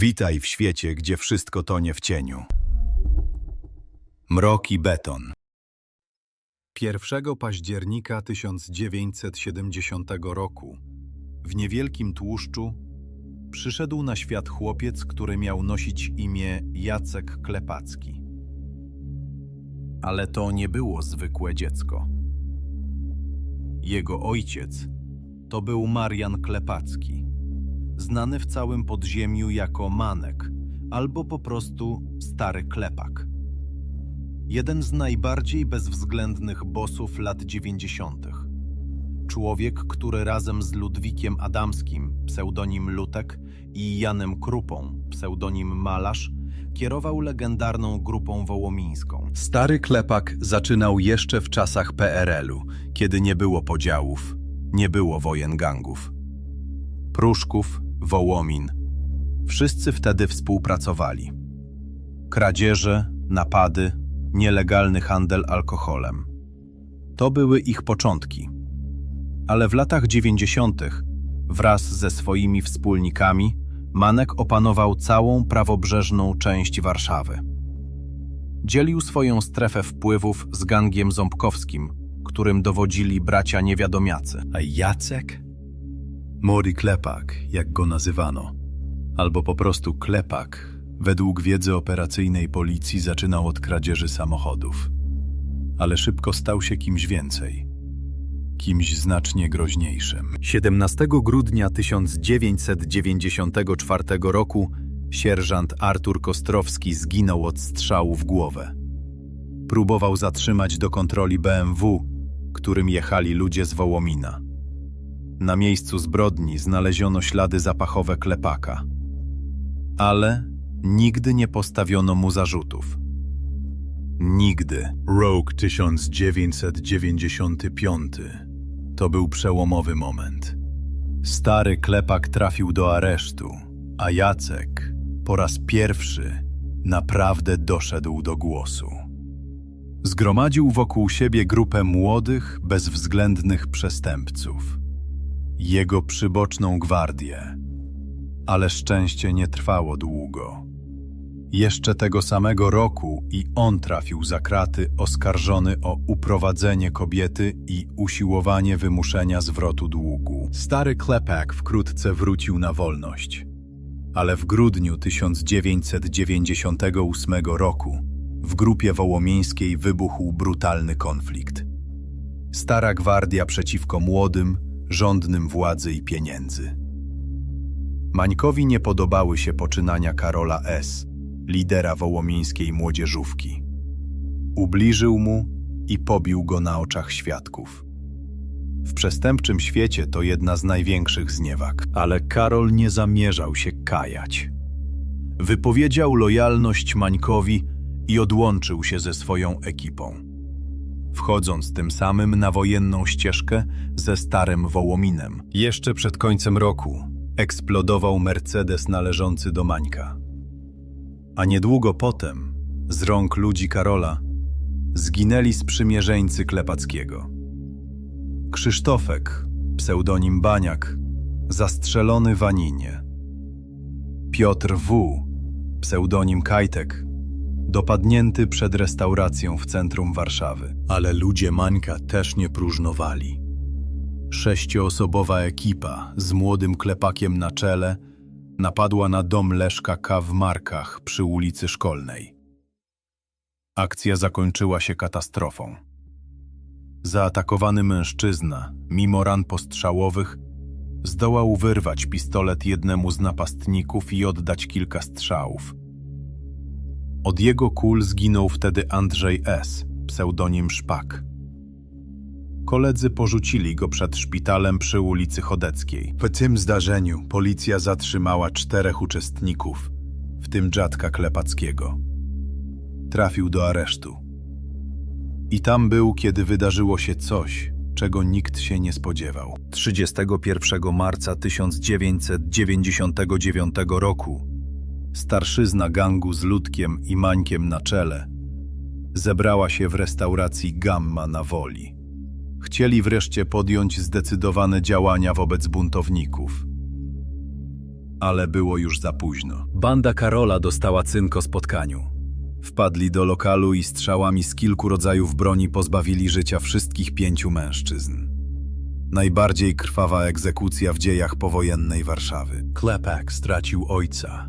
Witaj w świecie, gdzie wszystko tonie w cieniu. Mrok i beton. 1 października 1970 roku w niewielkim tłuszczu przyszedł na świat chłopiec, który miał nosić imię Jacek Klepacki. Ale to nie było zwykłe dziecko. Jego ojciec to był Marian Klepacki, znany w całym podziemiu jako Manek albo po prostu Stary Klepak. Jeden z najbardziej bezwzględnych bossów lat 90. Człowiek, który razem z Ludwikiem Adamskim, pseudonim Lutek, i Janem Krupą, pseudonim Malarz, kierował legendarną grupą wołomińską. Stary Klepak zaczynał jeszcze w czasach PRL-u, kiedy nie było podziałów, nie było wojen gangów. Pruszków, Wołomin. Wszyscy wtedy współpracowali. Kradzieże, napady, nielegalny handel alkoholem. To były ich początki. Ale w latach 90. wraz ze swoimi wspólnikami Manek opanował całą prawobrzeżną część Warszawy. Dzielił swoją strefę wpływów z gangiem ząbkowskim, którym dowodzili bracia niewiadomiacy. A Jacek? Mori Klepak, jak go nazywano. Albo po prostu Klepak, według wiedzy operacyjnej policji zaczynał od kradzieży samochodów. Ale szybko stał się kimś więcej. Kimś znacznie groźniejszym. 17 grudnia 1994 roku sierżant Artur Kostrowski zginął od strzału w głowę. Próbował zatrzymać do kontroli BMW, którym jechali ludzie z Wołomina. Na miejscu zbrodni znaleziono ślady zapachowe klepaka. Ale nigdy nie postawiono mu zarzutów. Nigdy. Rok 1995. To był przełomowy moment. Stary klepak trafił do aresztu, a Jacek po raz pierwszy naprawdę doszedł do głosu. Zgromadził wokół siebie grupę młodych, bezwzględnych przestępców. Jego przyboczną gwardię. Ale szczęście nie trwało długo. Jeszcze tego samego roku i on trafił za kraty oskarżony o uprowadzenie kobiety i usiłowanie wymuszenia zwrotu długu. Stary Klepak wkrótce wrócił na wolność. Ale w grudniu 1998 roku w grupie wołomińskiej wybuchł brutalny konflikt. Stara gwardia przeciwko młodym, żądnym władzy i pieniędzy. Mańkowi nie podobały się poczynania Karola S., lidera wołomińskiej młodzieżówki. Ubliżył mu i pobił go na oczach świadków. W przestępczym świecie to jedna z największych zniewag, ale Karol nie zamierzał się kajać. Wypowiedział lojalność Mańkowi i odłączył się ze swoją ekipą. Wchodząc tym samym na wojenną ścieżkę ze starym Wołominem. Jeszcze przed końcem roku eksplodował Mercedes należący do Mańka. A niedługo potem, z rąk ludzi Karola, zginęli sprzymierzeńcy Klepackiego. Krzysztofek, pseudonim Baniak, zastrzelony w Aninie. Piotr W., pseudonim Kajtek, dopadnięty przed restauracją w centrum Warszawy. Ale ludzie Mańka też nie próżnowali. Sześcioosobowa ekipa z młodym klepakiem na czele napadła na dom Leszka K. w Markach przy ulicy Szkolnej. Akcja zakończyła się katastrofą. Zaatakowany mężczyzna, mimo ran postrzałowych, zdołał wyrwać pistolet jednemu z napastników i oddać kilka strzałów. Od jego kul zginął wtedy Andrzej S., pseudonim Szpak. Koledzy porzucili go przed szpitalem przy ulicy Chodeckiej. Po tym zdarzeniu policja zatrzymała czterech uczestników, w tym dziadka Klepackiego. Trafił do aresztu. I tam był, kiedy wydarzyło się coś, czego nikt się nie spodziewał. 31 marca 1999 roku starszyzna gangu z Ludkiem i Mańkiem na czele zebrała się w restauracji Gamma na Woli. Chcieli wreszcie podjąć zdecydowane działania wobec buntowników. ale było już za późno. Banda Karola dostała cynk o spotkaniu. Wpadli do lokalu i strzałami z kilku rodzajów broni pozbawili życia wszystkich pięciu mężczyzn. Najbardziej krwawa egzekucja w dziejach powojennej Warszawy. Klepak stracił ojca.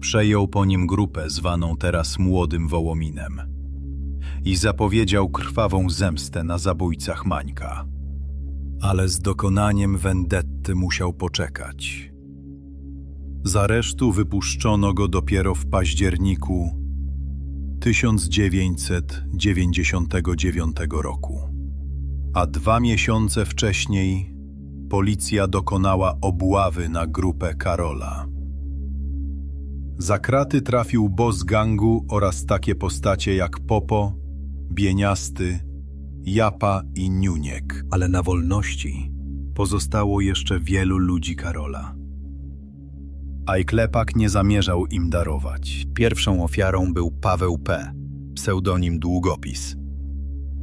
Przejął po nim grupę zwaną teraz Młodym Wołominem i zapowiedział krwawą zemstę na zabójcach Mańka. Ale z dokonaniem vendetty musiał poczekać. Z aresztu wypuszczono go dopiero w październiku 1999 roku. A dwa miesiące wcześniej policja dokonała obławy na grupę Karola. Za kraty trafił boss gangu oraz takie postacie jak Popo, Bieniasty, Japa i Niuniek. Ale na wolności pozostało jeszcze wielu ludzi Karola. A i Klepak nie zamierzał im darować. Pierwszą ofiarą był Paweł P., pseudonim Długopis.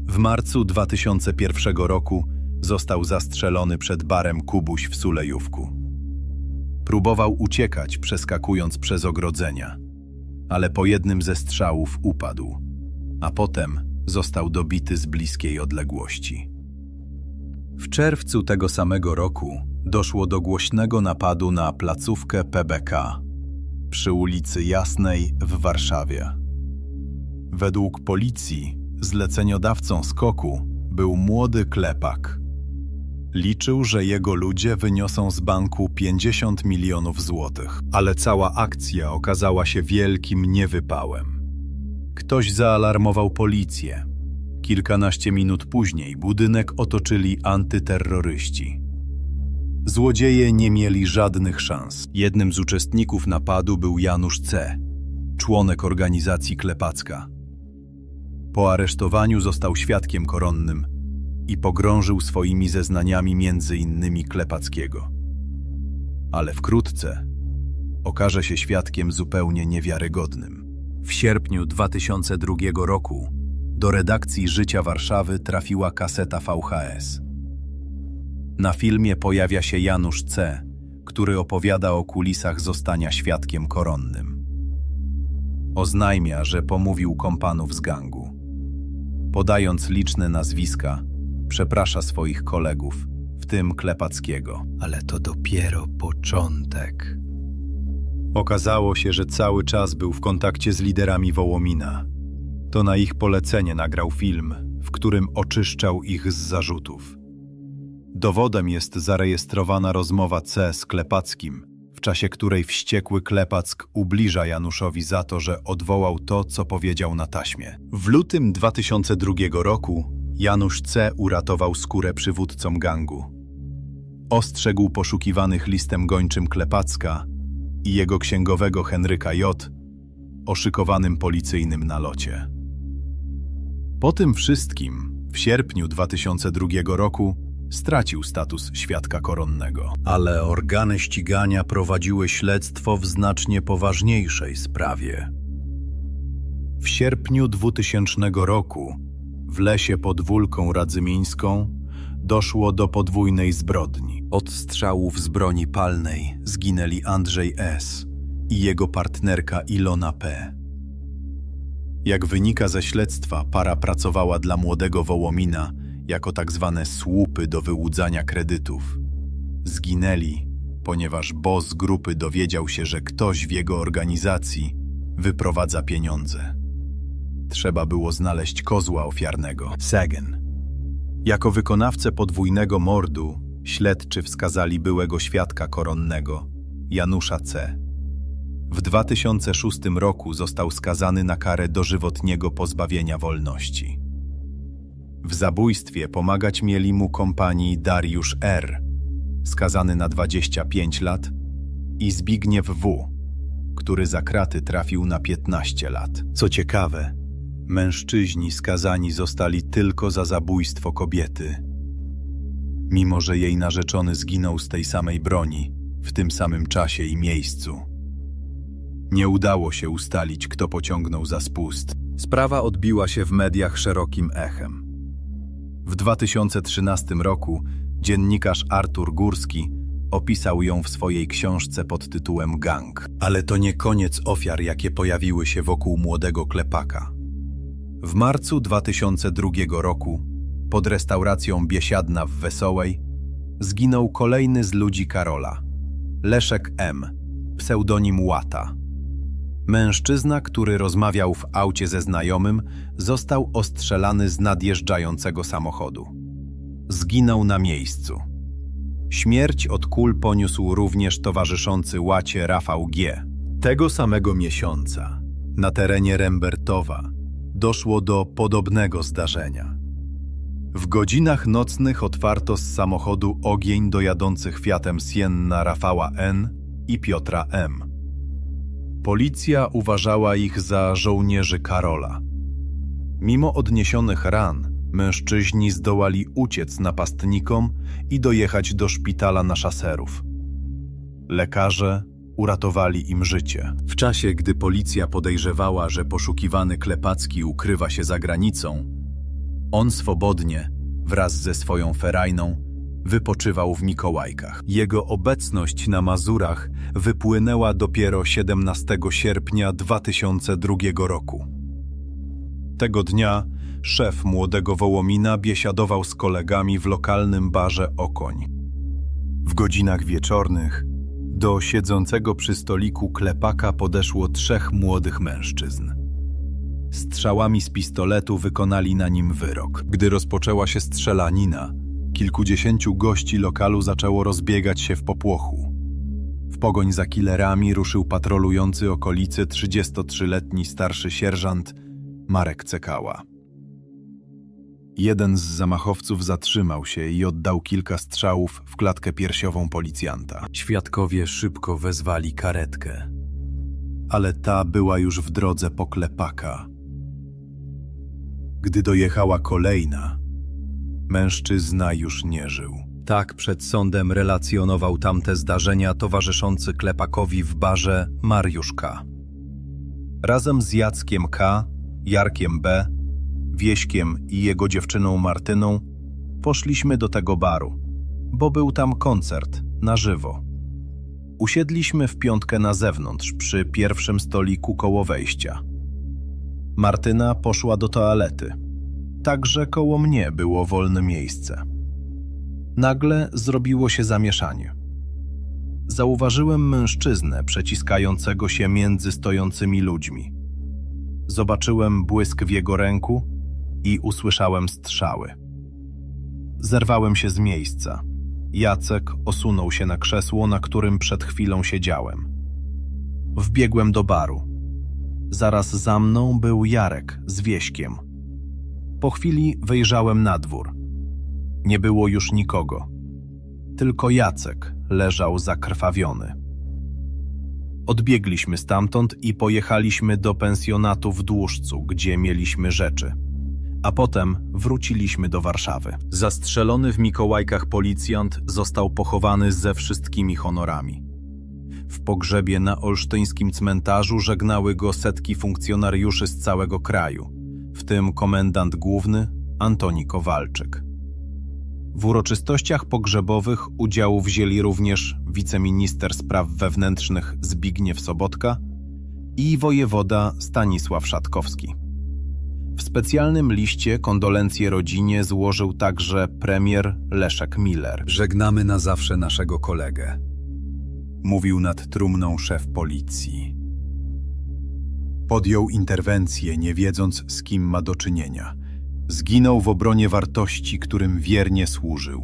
W marcu 2001 roku został zastrzelony przed barem Kubuś w Sulejówku. Próbował uciekać, przeskakując przez ogrodzenia, ale po jednym ze strzałów upadł, a potem został dobity z bliskiej odległości. W czerwcu tego samego roku doszło do głośnego napadu na placówkę PBK przy ulicy Jasnej w Warszawie. Według policji zleceniodawcą skoku był młody klepak. Liczył, że jego ludzie wyniosą z banku 50 milionów złotych, ale cała akcja okazała się wielkim niewypałem. Ktoś zaalarmował policję. Kilkanaście minut później budynek otoczyli antyterroryści. Złodzieje nie mieli żadnych szans. Jednym z uczestników napadu był Janusz C., członek organizacji Klepacka. Po aresztowaniu został świadkiem koronnym i pogrążył swoimi zeznaniami między innymi Klepackiego. Ale wkrótce okaże się świadkiem zupełnie niewiarygodnym. W sierpniu 2002 roku do redakcji Życia Warszawy trafiła kaseta VHS. Na filmie pojawia się Janusz C., który opowiada o kulisach zostania świadkiem koronnym. Oznajmia, że pomówił kompanów z gangu. Podając liczne nazwiska, przeprasza swoich kolegów, w tym Klepackiego. Ale to dopiero początek. Okazało się, że cały czas był w kontakcie z liderami Wołomina. To na ich polecenie nagrał film, w którym oczyszczał ich z zarzutów. Dowodem jest zarejestrowana rozmowa C z Klepackim, w czasie której wściekły Klepack ubliża Januszowi za to, że odwołał to, co powiedział na taśmie. W lutym 2002 roku Janusz C. uratował skórę przywódcom gangu. Ostrzegł poszukiwanych listem gończym Klepacka i jego księgowego Henryka J. o szykowanym policyjnym nalocie. Po tym wszystkim w sierpniu 2002 roku stracił status świadka koronnego. Ale organy ścigania prowadziły śledztwo w znacznie poważniejszej sprawie. W sierpniu 2000 roku w lesie pod Wólką Radzymińską doszło do podwójnej zbrodni. Od strzałów z broni palnej zginęli Andrzej S. i jego partnerka Ilona P. Jak wynika ze śledztwa, para pracowała dla młodego Wołomina jako tak zwane słupy do wyłudzania kredytów. Zginęli, ponieważ boss grupy dowiedział się, że ktoś w jego organizacji wyprowadza pieniądze. Trzeba było znaleźć kozła ofiarnego, Sagan. Jako wykonawcę podwójnego mordu śledczy wskazali byłego świadka koronnego, Janusza C. W 2006 roku został skazany na karę dożywotniego pozbawienia wolności. W zabójstwie pomagać mieli mu kompanii Dariusz R., skazany na 25 lat, i Zbigniew W., który za kraty trafił na 15 lat. Co ciekawe, mężczyźni skazani zostali tylko za zabójstwo kobiety. Mimo, że jej narzeczony zginął z tej samej broni, w tym samym czasie i miejscu. Nie udało się ustalić, kto pociągnął za spust. Sprawa odbiła się w mediach szerokim echem. W 2013 roku dziennikarz Artur Górski opisał ją w swojej książce pod tytułem Gang. Ale to nie koniec ofiar, jakie pojawiły się wokół młodego klepaka. W marcu 2002 roku, pod restauracją Biesiadna w Wesołej, zginął kolejny z ludzi Karola, Leszek M., pseudonim Łata. Mężczyzna, który rozmawiał w aucie ze znajomym, został ostrzelany z nadjeżdżającego samochodu. Zginął na miejscu. Śmierć od kul poniósł również towarzyszący Łacie Rafał G. Tego samego miesiąca, na terenie Rembertowa, doszło do podobnego zdarzenia. W godzinach nocnych otwarto z samochodu ogień do jadących Fiatem Sienna Rafała N. i Piotra M. Policja uważała ich za żołnierzy Karola. Mimo odniesionych ran, mężczyźni zdołali uciec napastnikom i dojechać do szpitala na szaserów. Lekarze uratowali im życie. W czasie, gdy policja podejrzewała, że poszukiwany Klepacki ukrywa się za granicą, on swobodnie, wraz ze swoją ferajną, wypoczywał w Mikołajkach. Jego obecność na Mazurach wypłynęła dopiero 17 sierpnia 2002 roku. Tego dnia szef młodego Wołomina biesiadował z kolegami w lokalnym barze Okoń. W godzinach wieczornych do siedzącego przy stoliku klepaka podeszło trzech młodych mężczyzn. Strzałami z pistoletu wykonali na nim wyrok. Gdy rozpoczęła się strzelanina, kilkudziesięciu gości lokalu zaczęło rozbiegać się w popłochu. W pogoń za killerami ruszył patrolujący okolicy 33-letni starszy sierżant Marek Cekała. Jeden z zamachowców zatrzymał się i oddał kilka strzałów w klatkę piersiową policjanta. Świadkowie szybko wezwali karetkę. ale ta była już w drodze po klepaka. Gdy dojechała kolejna, mężczyzna już nie żył. Tak przed sądem relacjonował tamte zdarzenia towarzyszący Klepakowi w barze Mariusz K. Razem z Jackiem K., Jarkiem B., Wieśkiem i jego dziewczyną Martyną poszliśmy do tego baru, bo był tam koncert na żywo. Usiedliśmy w piątkę na zewnątrz przy pierwszym stoliku koło wejścia. Martyna poszła do toalety. Także koło mnie było wolne miejsce. Nagle zrobiło się zamieszanie. Zauważyłem mężczyznę przeciskającego się między stojącymi ludźmi. Zobaczyłem błysk w jego ręku i usłyszałem strzały. Zerwałem się z miejsca. Jacek osunął się na krzesło, na którym przed chwilą siedziałem. Wbiegłem do baru. Zaraz za mną był Jarek z Wieśkiem. Po chwili wyjrzałem na dwór. Nie było już nikogo. Tylko Jacek leżał zakrwawiony. Odbiegliśmy stamtąd i pojechaliśmy do pensjonatu w Dłużcu, gdzie mieliśmy rzeczy. A potem wróciliśmy do Warszawy. Zastrzelony w Mikołajkach policjant został pochowany ze wszystkimi honorami. W pogrzebie na olsztyńskim cmentarzu żegnały go setki funkcjonariuszy z całego kraju, w tym komendant główny Antoni Kowalczyk. W uroczystościach pogrzebowych udział wzięli również wiceminister spraw wewnętrznych Zbigniew Sobotka i wojewoda Stanisław Szatkowski. W specjalnym liście kondolencje rodzinie złożył także premier Leszek Miller. Żegnamy na zawsze naszego kolegę. Mówił nad trumną szef policji. Podjął interwencję, nie wiedząc z kim ma do czynienia. Zginął w obronie wartości, którym wiernie służył.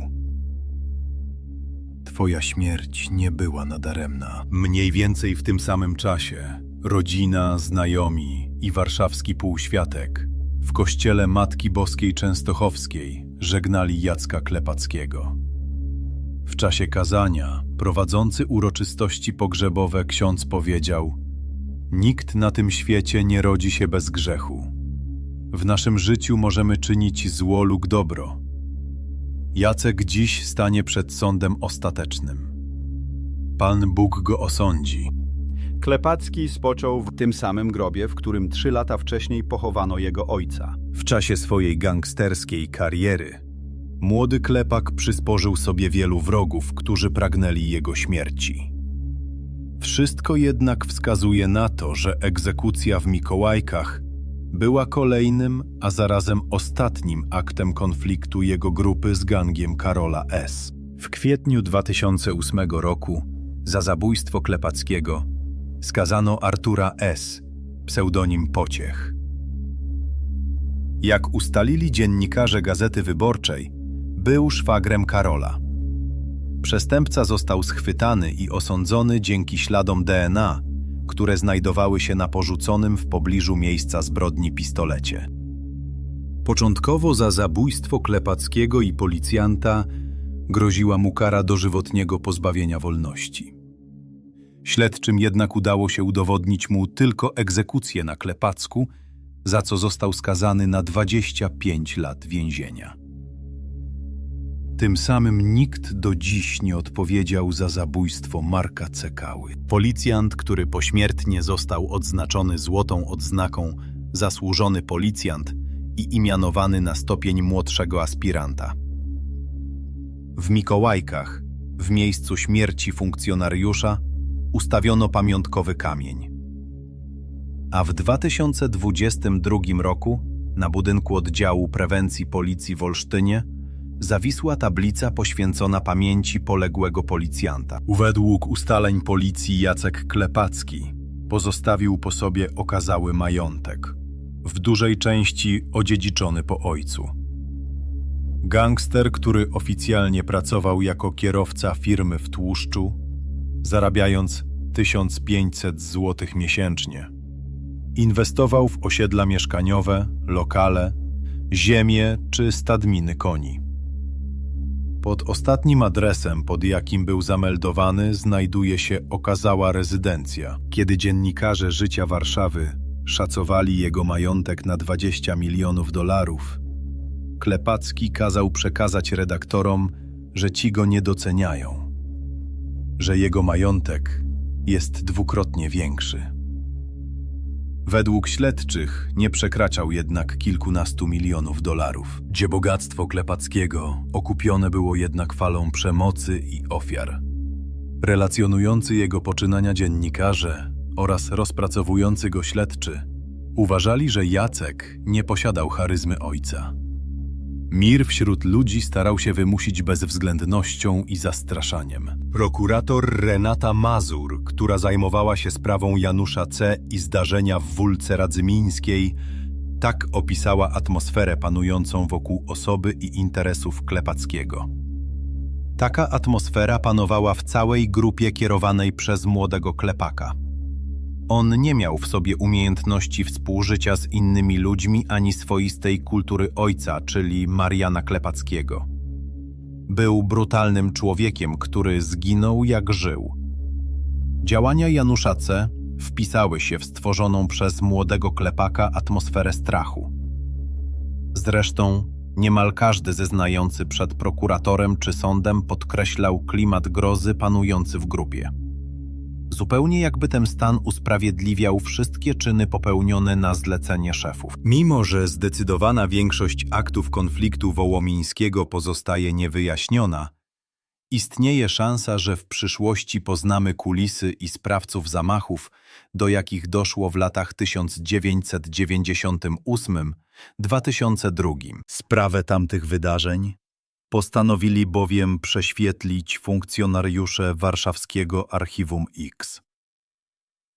Twoja śmierć nie była nadaremna. Mniej więcej w tym samym czasie rodzina, znajomi i warszawski półświatek w kościele Matki Boskiej Częstochowskiej żegnali Jacka Klepackiego. W czasie kazania prowadzący uroczystości pogrzebowe ksiądz powiedział: Nikt na tym świecie nie rodzi się bez grzechu. W naszym życiu możemy czynić zło lub dobro. Jacek dziś stanie przed sądem ostatecznym. Pan Bóg go osądzi. Klepacki spoczął w tym samym grobie, w którym trzy lata wcześniej pochowano jego ojca. W czasie swojej gangsterskiej kariery Młody klepak przysporzył sobie wielu wrogów, którzy pragnęli jego śmierci. Wszystko jednak wskazuje na to, że egzekucja w Mikołajkach była kolejnym, a zarazem ostatnim aktem konfliktu jego grupy z gangiem Karola S. W kwietniu 2008 roku za zabójstwo Klepackiego skazano Artura S., pseudonim Pociech. Jak ustalili dziennikarze Gazety Wyborczej, był szwagrem Karola. Przestępca został schwytany i osądzony dzięki śladom DNA, które znajdowały się na porzuconym w pobliżu miejsca zbrodni pistolecie. Początkowo za zabójstwo Klepackiego i policjanta groziła mu kara dożywotniego pozbawienia wolności. Śledczym jednak udało się udowodnić mu tylko egzekucję na Klepacku, za co został skazany na 25 lat więzienia. Tym samym nikt do dziś nie odpowiedział za zabójstwo Marka Cekały. Policjant, który pośmiertnie został odznaczony złotą odznaką zasłużony policjant i imianowany na stopień młodszego aspiranta. W Mikołajkach, w miejscu śmierci funkcjonariusza, ustawiono pamiątkowy kamień. A w 2022 roku na budynku oddziału prewencji policji w Olsztynie zawisła tablica poświęcona pamięci poległego policjanta. Według ustaleń policji Jacek Klepacki pozostawił po sobie okazały majątek, w dużej części odziedziczony po ojcu. Gangster, który oficjalnie pracował jako kierowca firmy w tłuszczu, zarabiając 1500 zł miesięcznie. Inwestował w osiedla mieszkaniowe, lokale, ziemię czy stadminy koni. Pod ostatnim adresem, pod jakim był zameldowany, znajduje się okazała rezydencja. Kiedy dziennikarze życia Warszawy szacowali jego majątek na 20 milionów dolarów, Klepacki kazał przekazać redaktorom, że ci go nie doceniają, że jego majątek jest dwukrotnie większy. Według śledczych nie przekraczał jednak kilkunastu milionów dolarów, gdzie bogactwo Klepackiego okupione było jednak falą przemocy i ofiar. Relacjonujący jego poczynania dziennikarze oraz rozpracowujący go śledczy uważali, że Jacek nie posiadał charyzmy ojca. Mir wśród ludzi starał się wymusić bezwzględnością i zastraszaniem. Prokurator Renata Mazur, która zajmowała się sprawą Janusza C. i zdarzenia w Wólce Radzymińskiej, tak opisała atmosferę panującą wokół osoby i interesów Klepackiego. Taka atmosfera panowała w całej grupie kierowanej przez młodego Klepaka. On nie miał w sobie umiejętności współżycia z innymi ludźmi ani swoistej kultury ojca, czyli Mariana Klepackiego. Był brutalnym człowiekiem, który zginął jak żył. Działania Janusza C. wpisały się w stworzoną przez młodego Klepaka atmosferę strachu. Zresztą niemal każdy zeznający przed prokuratorem czy sądem podkreślał klimat grozy panujący w grupie zupełnie jakby ten stan usprawiedliwiał wszystkie czyny popełnione na zlecenie szefów. Mimo, że zdecydowana większość aktów konfliktu wołomińskiego pozostaje niewyjaśniona, istnieje szansa, że w przyszłości poznamy kulisy i sprawców zamachów, do jakich doszło w latach 1998-2002. Sprawę tamtych wydarzeń Postanowili bowiem prześwietlić funkcjonariusze warszawskiego Archiwum X.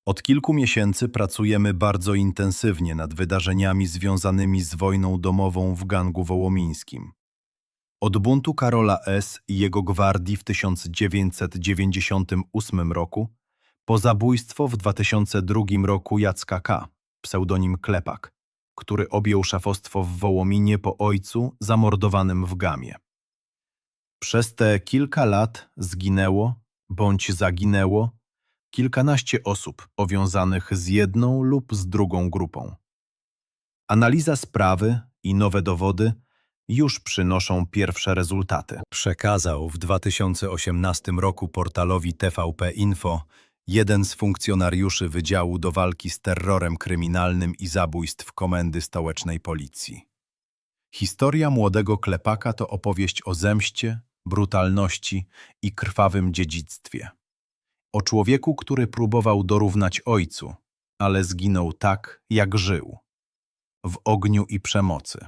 Od kilku miesięcy pracujemy bardzo intensywnie nad wydarzeniami związanymi z wojną domową w gangu wołomińskim. Od buntu Karola S. i jego gwardii w 1998 roku, po zabójstwo w 2002 roku Jacka K., pseudonim Klepak, który objął szefostwo w Wołominie po ojcu zamordowanym w Gamie. Przez te kilka lat zginęło bądź zaginęło kilkanaście osób powiązanych z jedną lub z drugą grupą. Analiza sprawy i nowe dowody już przynoszą pierwsze rezultaty. Przekazał w 2018 roku portalowi TVP Info jeden z funkcjonariuszy Wydziału do Walki z Terrorem Kryminalnym i Zabójstw Komendy Stołecznej Policji. Historia młodego klepaka to opowieść o zemście, brutalności i krwawym dziedzictwie. O człowieku, który próbował dorównać ojcu, ale zginął tak, jak żył w ogniu i przemocy.